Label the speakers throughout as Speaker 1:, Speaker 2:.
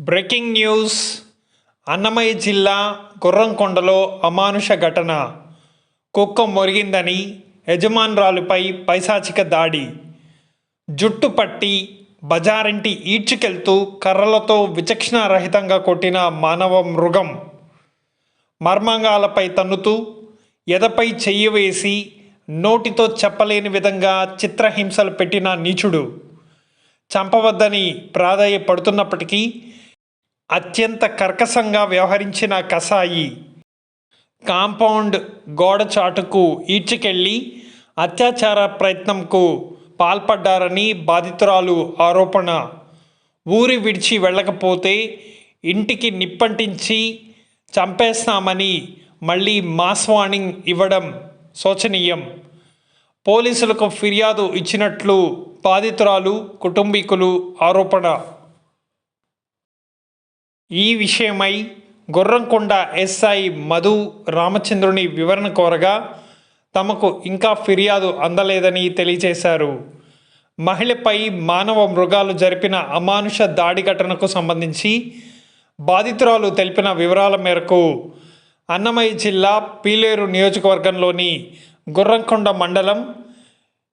Speaker 1: Breaking news. Annamayya జిల్లా గుర్రంకొండలో అమానుష ఘటన. కుక్క మొరిగిందని యజమానురాలుపై పైశాచిక దాడి. జుట్టు పట్టి బజారింటి ఈడ్చుకెళ్తూ కర్రలతో విచక్షణారహితంగా కొట్టిన మానవ మృగం. మర్మాంగాలపై తన్నుతూ ఎదపై చెయ్యి వేసి నోటితో చెప్పలేని విధంగా చిత్రహింసలు పెట్టిన నీచుడు. చంపవద్దని ప్రాధాయపడుతున్నప్పటికీ అత్యంత కర్కశంగా వ్యవహరించిన కసాయి కాంపౌండ్ గోడ చాటుకు ఈడ్చుకెళ్ళి అత్యాచార ప్రయత్నంకు పాల్పడ్డారని బాధితురాలు ఆరోపణ. ఊరి విడిచి వెళ్ళకపోతే ఇంటికి నిప్పంటించి చంపేస్తామని మళ్ళీ మాస్ వార్నింగ్ ఇవ్వడం శోచనీయం. పోలీసులకు ఫిర్యాదు ఇచ్చినట్లు బాధితురాలు కుటుంబీకులు ఆరోపణ. ఈ విషయమై గుర్రంకొండ ఎస్ఐ మధు రామచంద్రుని వివరణ కోరగా తమకు ఇంకా ఫిర్యాదు అందలేదని తెలియజేశారు. మహిళపై మానవ మృగాలు జరిపిన అమానుష దాడి ఘటనకు సంబంధించి బాధితురాలు తెలిపిన వివరాల మేరకు అన్నమయ్య జిల్లా పీలేరు నియోజకవర్గంలోని గుర్రంకొండ మండలం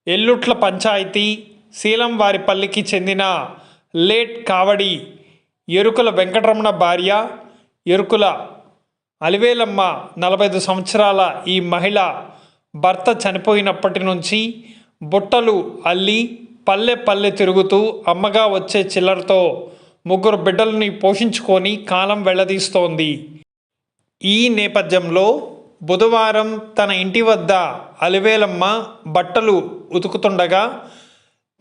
Speaker 1: ఎల్లుట్ల పంచాయతీ శీలంవారిపల్లికి చెందిన లేట్ కావడి ఎరుకుల వెంకటరమణ భార్య ఎరుకుల అలివేలమ్మ నలభై ఐదు సంవత్సరాల ఈ మహిళ భర్త చనిపోయినప్పటి నుంచి బుట్టలు అల్లి పల్లె పల్లె తిరుగుతూ అమ్మగా వచ్చే చిల్లరతో ముగ్గురు బిడ్డలని పోషించుకొని కాలం వెళ్ళదీస్తోంది ఈ నేపథ్యంలో బుధవారం తన ఇంటి వద్ద అలివేలమ్మ బట్టలు ఉతుకుతుండగా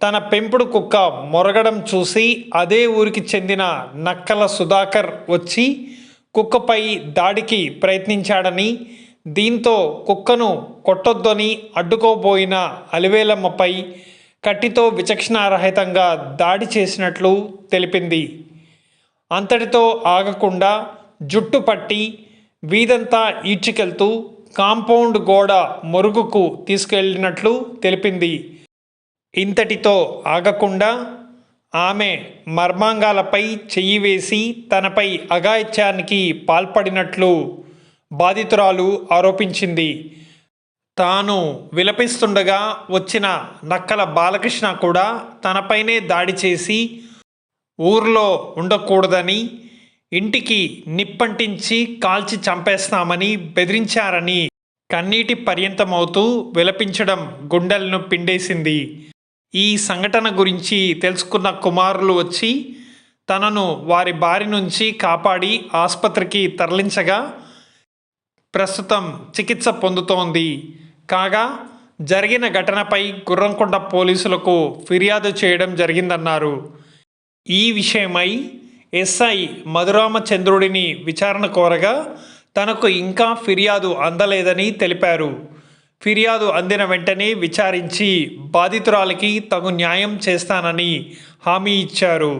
Speaker 1: తన పెంపుడు కుక్క మొరగడం చూసి అదే ఊరికి చెందిన నక్కల సుధాకర్ వచ్చి కుక్కపై దాడికి ప్రయత్నించాడని దీంతో కుక్కను కొట్టొద్దని అడ్డుకోబోయిన అలివేలమ్మపై కట్టితో విచక్షణారహితంగా దాడి చేసినట్లు తెలిపింది. అంతటితో ఆగకుండా జుట్టు పట్టి వీధంతా ఈడ్చుకెళ్తూ కాంపౌండ్ గోడ మురుగుకు తీసుకెళ్ళినట్లు తెలిపింది. ఇంతటితో ఆగకుండా ఆమె మర్మాంగాలపై చెయ్యి వేసి తనపై అఘాయిత్యానికి పాల్పడినట్లు బాధితురాలు ఆరోపించింది. తాను విలపిస్తుండగా వచ్చిన నక్కల బాలకృష్ణ కూడా తనపైనే దాడి చేసి ఊర్లో ఉండకూడదని ఇంటికి నిప్పంటించి కాల్చి చంపేస్తామని బెదిరించారని కన్నీటి పర్యంతమవుతూ విలపించడం గుండెలను పిండేసింది. ఈ సంఘటన గురించి తెలుసుకున్న కుమారులు వచ్చి తనను వారి బారి నుంచి కాపాడి ఆసుపత్రికి తరలించగా ప్రస్తుతం చికిత్స పొందుతోంది. కాగా జరిగిన ఘటనపై గుర్రంకొండ పోలీసులకు ఫిర్యాదు చేయడం జరిగిందన్నారు. ఈ విషయమై ఎస్ఐ మధురామచంద్రుడిని విచారణ కోరగా తనకు ఇంకా ఫిర్యాదు అందలేదని తెలిపారు. ఫిర్యాదు అందిన వెంటనే విచారించి బాధితురాలికి తగు న్యాయం చేస్తానని హామీ ఇచ్చారు.